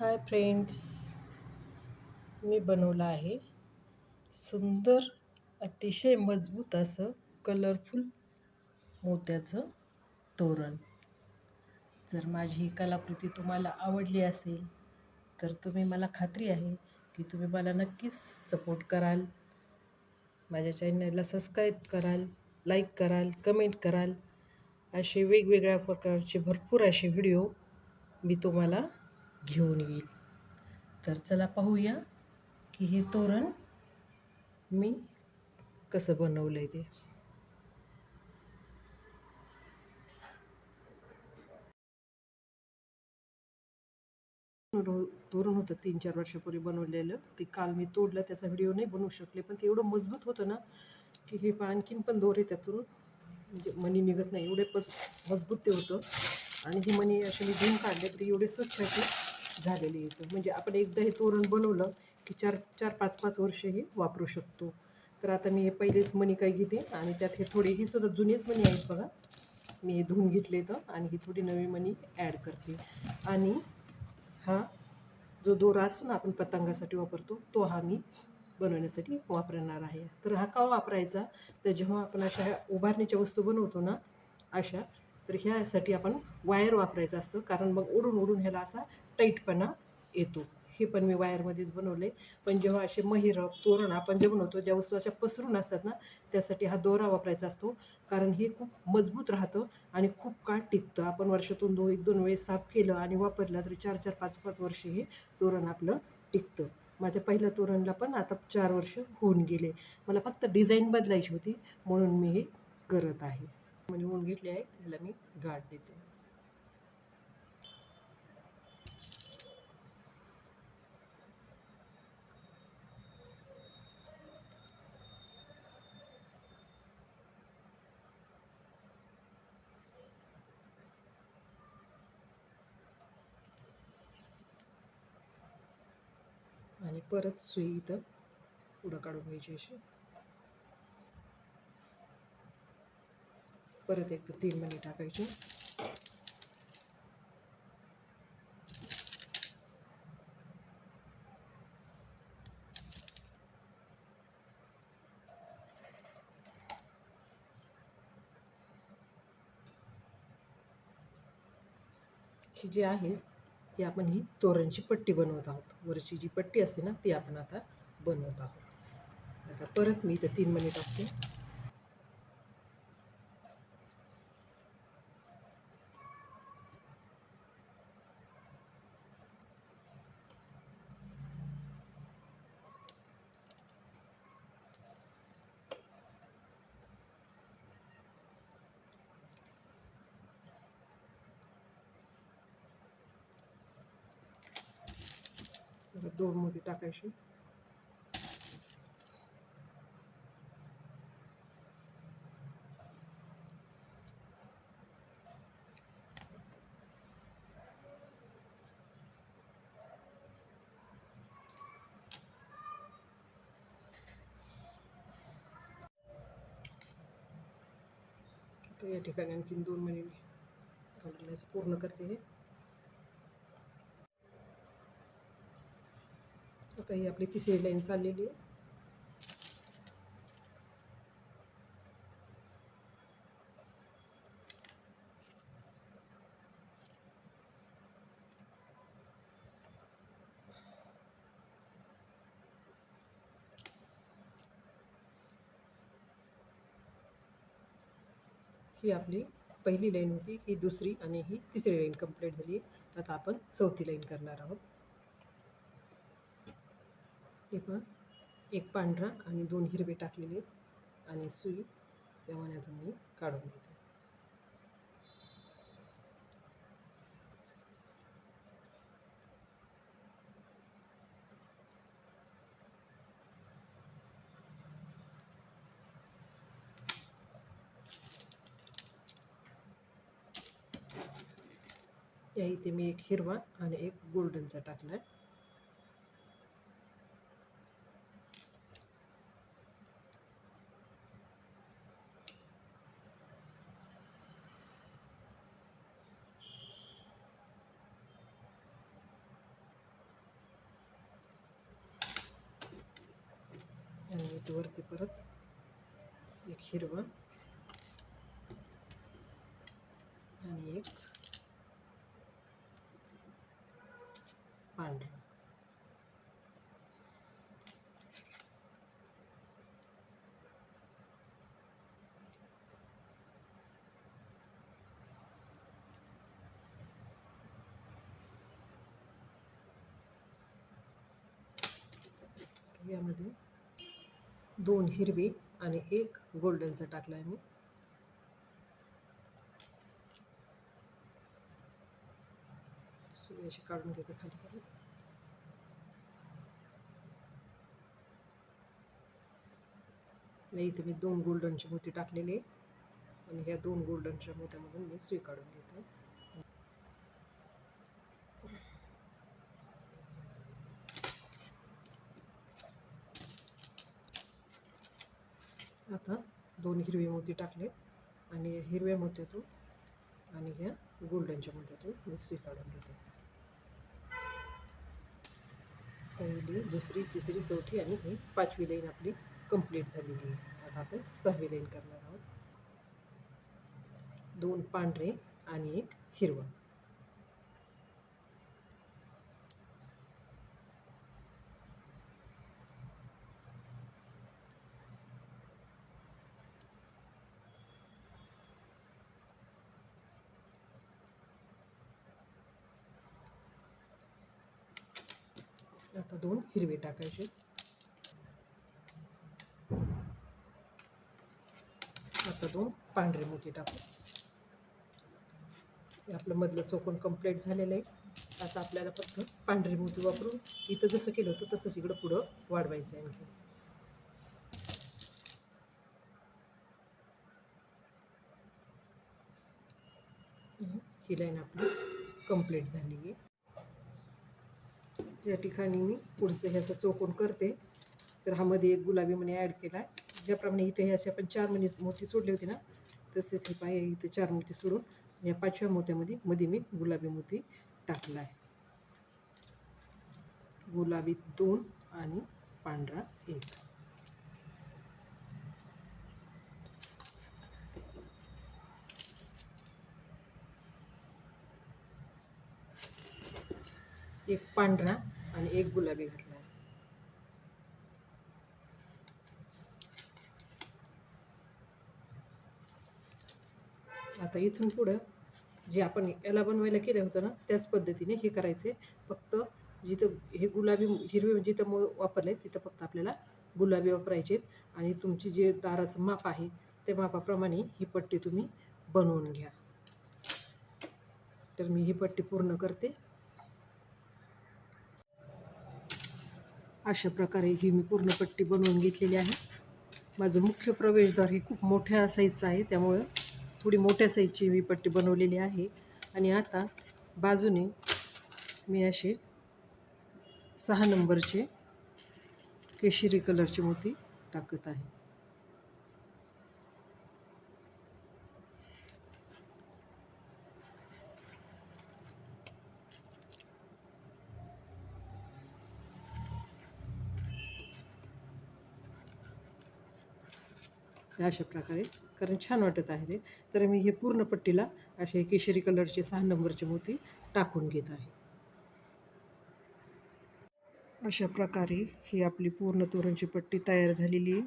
Hi friends मी बनवलं आहे सुंदर अतिशय मजबूत असं कलरफुल मोत्याचं तोरण. जर माझी ही कलाकृती तुम्हाला आवडली असेल तर तुम्ही मला खात्री आहे की तुम्ही मला नक्कीच सपोर्ट कराल. माझ्या चॅनलला सबस्क्राईब कराल लाईक कराल कमेंट कराल असे वेगवेगळ्या प्रकारचे भरपूर असे व्हिडिओ मी तुम्हाला घेऊन येईल. तर चला पाहूया की हे तोरण मी कसं बनवलं आहे ते. तोरण होतं तीन चार वर्षापूर्वी बनवलेलं. ते काल मी तोडलं त्याचा व्हिडिओ नाही बनवू शकले. पण ते एवढं मजबूत होतं ना की हे आणखीन पण दोरे त्यातून म्हणजे मणी निघत नाही. एवढे पज मजबूत ते होतं. आणि ही मणी अशी मी धुवून काढले तरी एवढे स्वच्छ होते. झालेली येतो म्हणजे आपण एकदा हे तोरण बनवलं की चार चार पाच पाच वर्ष हे वापरू शकतो. तर आता मी हे पहिलेच मणी काही घेते आणि त्यात हे थोडे ही सुद्धा जुनेच मणी आहेत बघा. मी हे धुवून घेतले तर आणि ही थोडी नवी मणी ॲड करते. आणि हा जो दोरा असतो ना आपण पतंगासाठी वापरतो तो हा मी बनवण्यासाठी वापरणार आहे. तर हा का वापरायचा? तर जेव्हा आपण अशा उभारणीच्या वस्तू बनवतो ना अशा तर ह्यासाठी आपण वायर वापरायचं असतं. कारण मग ओढून ओढून ह्याला असा टाईटपणा येतो. हे पण मी वायरमध्येच बनवले पण जेव्हा असे महिरप तोरण आपण जे बनवतो ज्या वस्तू अशा पसरून असतात ना त्यासाठी हा दोरा वापरायचा असतो. कारण हे खूप मजबूत राहतं आणि खूप काळ टिकतं. आपण वर्षातून दो एक दोन वेळेस साफ केलं आणि वापरलं तरी चार चार पाच पाच वर्ष हे तोरण आपलं टिकतं. माझ्या पहिल्या तोरणला पण आता चार वर्ष होऊन गेले. मला फक्त डिझाईन बदलायची होती. म्हणून मी हे करत आहे. म्हणजे घेतले आहे त्याला मी गाठ देते. आणि परत सुई इथं पुढं काढून घ्यायची अशी. परत एकदा तीन मणी टाकायचे. ही जी आहे ही आपण ही तोरणची पट्टी बनवत आहोत. वरची जी पट्टी असते ना ती आपण आता बनवत आहोत. आता परत मी इथं तीन मणी टाकते. परत दोन मध्ये टाकायची. तर या ठिकाणी आणखीन दोन महिने पूर्ण करते हे. आता ही आपली तिसरी लाईन चाललेली आहे. ही आपली पहिली लाईन होती ही दुसरी आणि ही तिसरी लाईन कंप्लीट झाली आता आपण चौथी लाईन करणार आहोत. हे पण एक पांढरा आणि दोन हिरवे टाकलेले आणि सुई या मण्यातून मी काढून घेते. या इथे मी एक हिरवा आणि एक गोल्डनचा टाकला आहे आणि वरती परत एक हिरवा आणि एक पांढरा. यामध्ये दोन हिरवी आणि एक गोल्डनचा टाकला आहे मी. अशी काढून घेते खाली खाली. नाही इथे मी दोन गोल्डनची मोती टाकलेली आहे. आणि ह्या दोन गोल्डनच्या मोत्यामधून मी सुई काढून घेते. आता दोन हिरवे मोती टाकले आणि हिरव्या मोत्यातून आणि ह्या गोल्डनच्या मोत्यातून मी सुई काढून घेते. पहिली दुसरी तिसरी चौथी आणि ही पाचवी लाईन आपली कंप्लीट झालेली आहे. आता आपण सहावी लाईन करणार आहोत. दोन पांढरे आणि एक हिरवं. आता दोन हिरवे टाकायचे. आता दोन पांढरे मोती टाकू. आपलं मधलं चौकोन कंप्लीट झालेलं आहे. आता आपल्याला फक्त पांढरे मोती वापरून इथं जसं केलं होतं तसंच इकडं पुढं वाढवायचं आहे आणखी. ही लाईन आपली कंप्लीट झाली आहे. या ठिकाणी मी पुढचं हे असं चौकोन करते. तर हा मध्ये एक गुलाबी मणी ॲड केला आहे ज्याप्रमाणे इथे हे असे आपण चार मणी मोती सोडले होते ना तसेच हे पाय इथे चार मोती सोडून या पाचव्या मोत्यामध्ये मध्ये मी गुलाबी मोती टाकला आहे गुलाबी दोन आणि पांढरा एक. एक पांढरा आणि एक गुलाबी घातला. आहे आता इथून पुढं जे आपण याला बनवायला केलं होतं ना त्याच पद्धतीने हे करायचे. फक्त जिथं हे गुलाबी हिरवे जिथं मो वापरले तिथं फक्त आपल्याला गुलाबी वापरायचे आणि तुमची जे दाराचं माप आहे त्या मापाप्रमाणे ही पट्टी तुम्ही बनवून घ्या. तर मी ही पट्टी पूर्ण करते. अशा प्रकारे ही मी पूर्ण पट्टी बनवून घेतलेली आहे. माझं मुख्य प्रवेशद्वार हे खूप मोठ्या साईजचं आहे. त्यामुळं थोडी मोठ्या साईजची मी पट्टी बनवलेली आहे. आणि आता बाजूने मी असे सहा नंबरचे केशरी कलरचे मोती टाकत आहे. अशा प्रकारे. कारण छान वाटत आहे ते. तर मी हे पूर्ण पट्टीला असे केशरी कलरचे सहा नंबरचे मोती टाकून घेत आहे. अशा प्रकारे ही आपली पूर्ण तोरणची पट्टी तयार झालेली आहे.